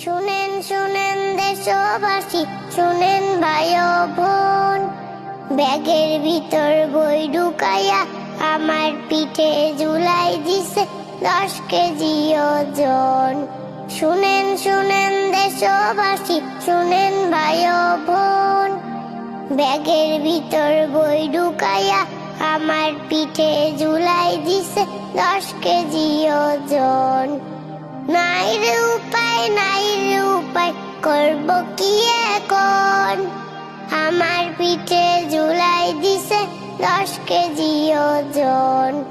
শুনেন শুনেন দেশবাসী, শুনেন ভাই বোন ব্যাগের ভিতর বই ঢুকাইয়া আমার পিঠে জুলাই দিছে দশ কেজি ওজন। শুনেন শুনেন দেশবাসী, শুনেন ভাই বোন ব্যাগের ভিতর বই ঢুকাইয়া আমার পিঠে জুলাই দিছে দশ কেজি ওজন। নাই রে উপায়, নাই রে উপায়, করব কি এখন? আমার পিঠে জুলাই দিছে দশ কেজি ওজন।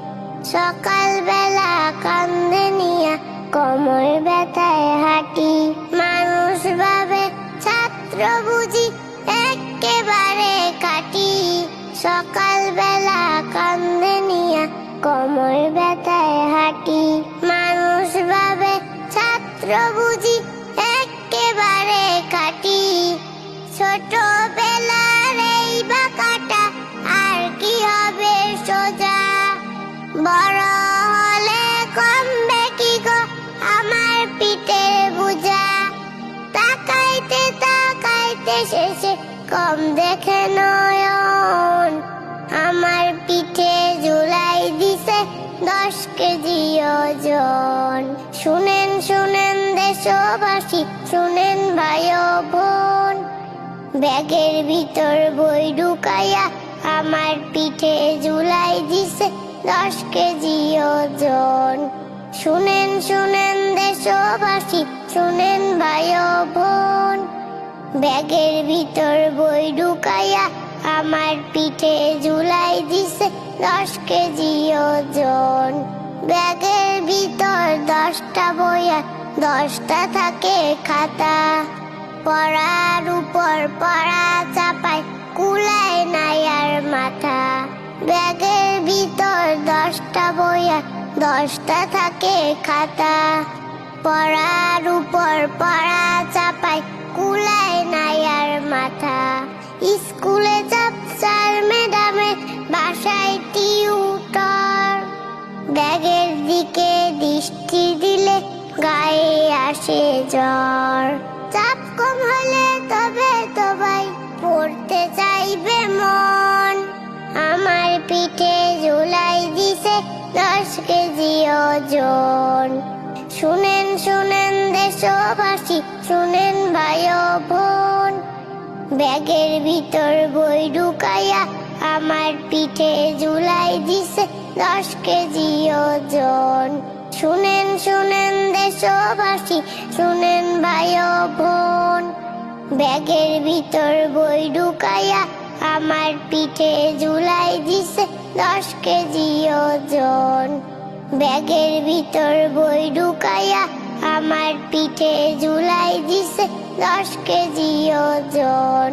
সকালবেলা কান্দে নিয়া কোমর ব্যথায় হাঁটি। মানুষ ভাবে ছাত্র বুঝি একেবারে কাটি সকালবেলা কান্দে নিয়া কোমর ব্যথায় বুঝি একেবারে কাটি ছোটবেলার এই বাঁকাটা আর কি হবে সোজা? বড় হলে কমবে কি গো আমার পিঠের বুঝা। তাকাইতে তাকাইতে শেষে কম দেখে নয়ন। আমার পিঠে জুলাই দিছে দশ কেজি ওজন। শুনেন দেশবাসী শুনেন ভাই বোন। ব্যাগের ভিতর বই ঢুকাইয়া আমার পিঠে জুলাই দিছে দশ কেজি ওজন। শুনেন শুনেন দেশবাসী শুনেন ভাই বোন। ব্যাগের ভিতর বই ঢুকাইয়া আমার পিঠে জুলাই দিছে দশ কেজি ওজন। ব্যাগের ভিতর দশটা বইয়া দশটা থাকে খাতা, পড়ার উপর পড়া চাপায়, কুলায় নাই আর মাথা। ব্যাগের ভিতর দশটা বইয়া দশটা থাকে খাতা। পড়ার উপর পড়া চাপায়, কুলায় নাই আর মাথা। স্কুলে স্যার ম্যাডামে বাসায় টিউটর। ব্যাগের দিকে দৃষ্টি আসে জ্বর। চাপ কম হলে তবে তো ভাই পড়তে চাইবে মন। আমার পিঠে জুলাই দিছে দশ কেজি ওজন। শুনেন শুনেন দেশবাসী, শুনেন ভাই বোন। ব্যাগের ভিতর বই ঢুকাইয়া আমার পিঠে জুলাই দিছে দশ কেজি ওজন। শুনেন শুনেন দেশবাসী শুনেন ভাই ও বোন, ব্যাগের ভিতর বই ঢুকাইয়া আমার পিঠে ঝুলাই দিছে দশ কেজি ওজন। ব্যাগের ভিতর বই ঢুকাইয়া আমার পিঠে ঝুলাই দিছে দশ কেজি ওজন।